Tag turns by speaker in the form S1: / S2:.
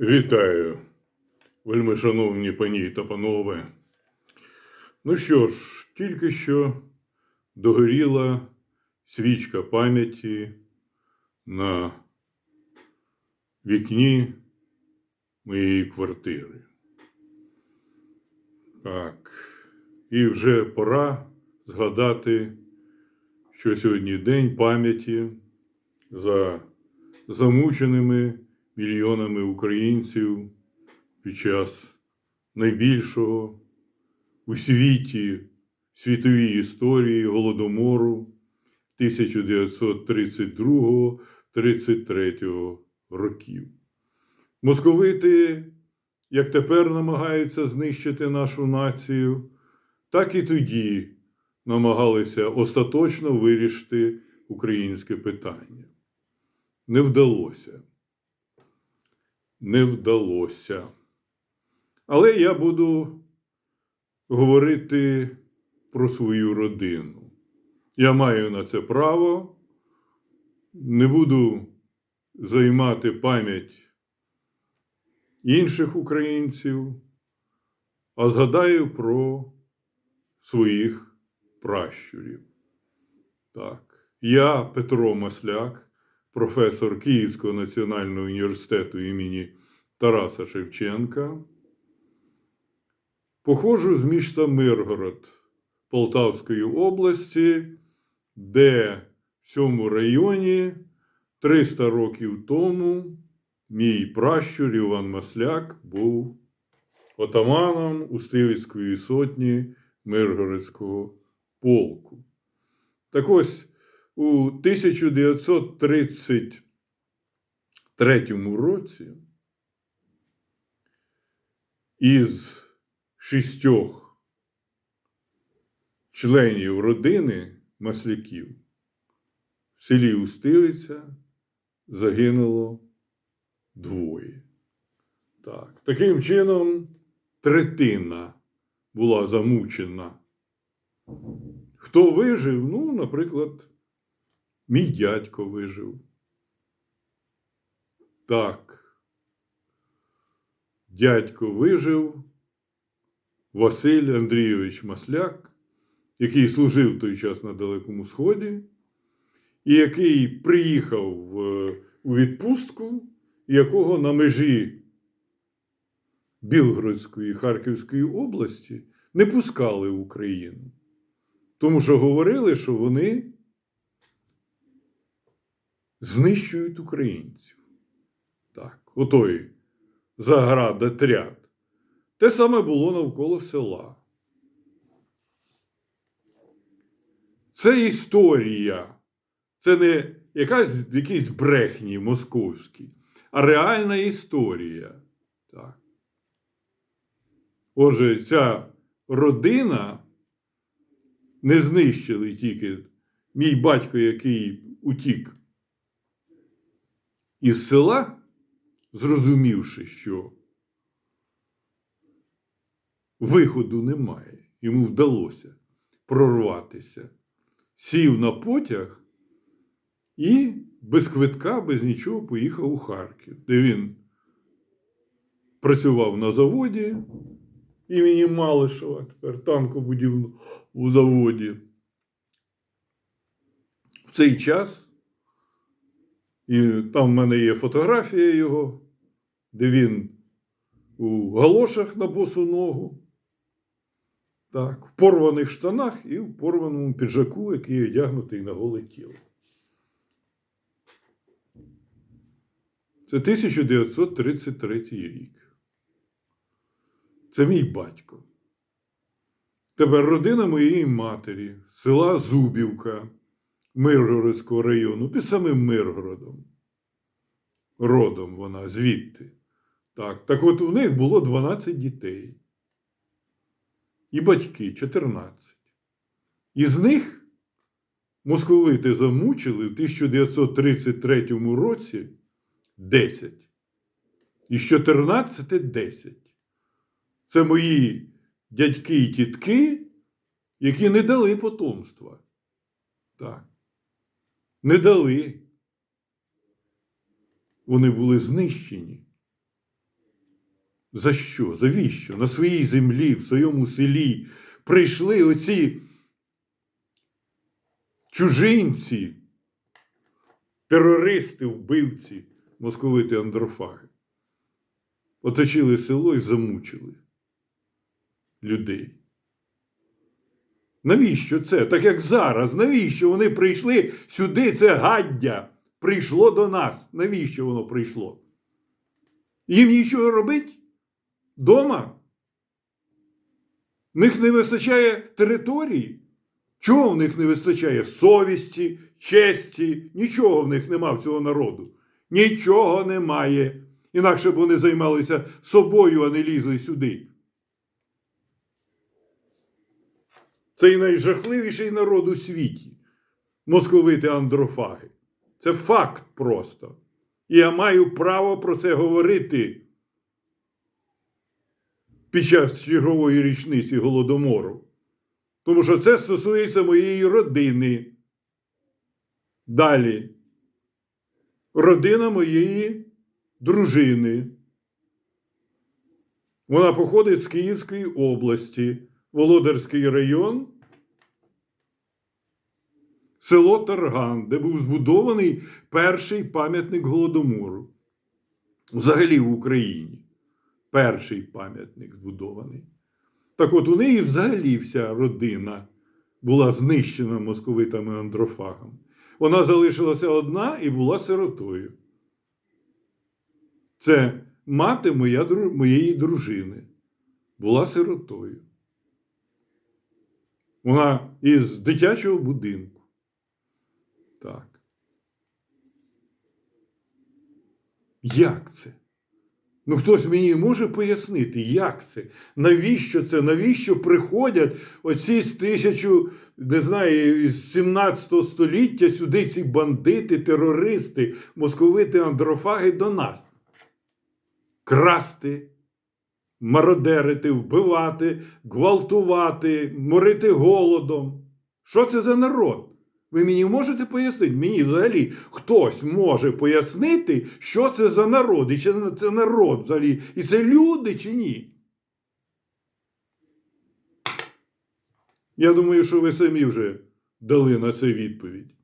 S1: Вітаю, вельми шановні пані та панове. Ну що ж, тільки що догоріла свічка пам'яті на вікні моєї квартири. Так, і вже пора згадати, що сьогодні день пам'яті за замученими мільйонами українців під час найбільшого у світі світовій історії голодомору 1932-33 років. Московити, як тепер намагаються знищити нашу націю, так і тоді намагалися остаточно вирішити українське питання. Не вдалося. Не вдалося. Але я буду говорити про свою родину. Я маю на це право, не буду займати пам'ять інших українців, а згадаю про своїх пращурів. Так, я Петро Масляк професор Київського національного університету імені Тараса Шевченка. Походжу з міста Миргород Полтавської області, де в цьому районі 300 років тому мій пращур Іван Масляк був отаманом Устивицької сотні Миргородського полку. Так ось у 1933 році із шістьох членів родини масляків в селі Устилиця загинуло двоє. Так. Таким чином, третина була замучена. Хто вижив? Ну, наприклад, Мій дядько вижив. Так. Дядько вижив Василь Андрійович Масляк, який служив в той час на Далекому Сході, і який приїхав у відпустку, якого на межі Білгородської і Харківської області не пускали в Україну. Тому що говорили, що вони знищують українців. Так, отой заградотряд. Те саме було навколо села. Це історія. Це не якась якісь брехні московські, а реальна історія. Так. Отже, ця родина не знищили тільки мій батько, який утік із села, зрозумівши, що виходу немає, йому вдалося прорватися, сів на потяг і без квитка, без нічого поїхав у Харків, де він працював на заводі імені Малишева, тепер танкобудівному заводі. В цей час. І там в мене є фотографія його, де він у галошах на босу ногу, так, в порваних штанах і в порваному піджаку, який одягнутий на голе тіло. Це 1933 рік. Це мій батько. Тепер родина моєї матері, села Зубівка. Миргородського району, під самим Миргородом. Родом вона звідти. Так, так от у них було 12 дітей. І батьки 14. Із них московити замучили в 1933 році 10. Із 14 10. Це мої дядьки і тітки, які не дали потомства. Так не дали. Вони були знищені. За що? Завіщо? На своїй землі, в своєму селі прийшли оці чужинці, терористи, вбивці, московити андрофаги. Оточили село і замучили людей. Навіщо це? Так як зараз, навіщо вони прийшли сюди? Це гаддя прийшло до нас. Навіщо воно прийшло? Їм нічого робить? Дома? В них не вистачає території? Чого в них не вистачає? Совісті, честі, нічого в них нема в цього народу. Нічого немає. Інакше б вони займалися собою, а не лізли сюди. Цей найжахливіший народ у світі московити андрофаги. Це факт просто. І я маю право про це говорити під час чергової річниці Голодомору. Тому що це стосується моєї родини. Далі. Родина моєї дружини. Вона походить з Київської області, Володарський район, село Тарган, де був збудований перший пам'ятник Голодомору. Взагалі в Україні. Перший пам'ятник збудований. Так от у неї взагалі вся родина була знищена московитами андрофагами. Вона залишилася одна і була сиротою. Це мати моя, моєї дружини була сиротою. Вона із дитячого будинку. Так. Як це? Ну, хтось мені може пояснити, як це? Навіщо це? Навіщо приходять оці з тисячу, не знаю, із 17 століття сюди ці бандити, терористи, московити, андрофаги до нас? Красти, мародерити, вбивати, гвалтувати, морити голодом. Що це за народ? Ви мені можете пояснити? Мені взагалі хтось може пояснити, що це за народ, і чи це народ взагалі, і це люди чи ні? Я думаю, що ви самі вже дали на це відповідь.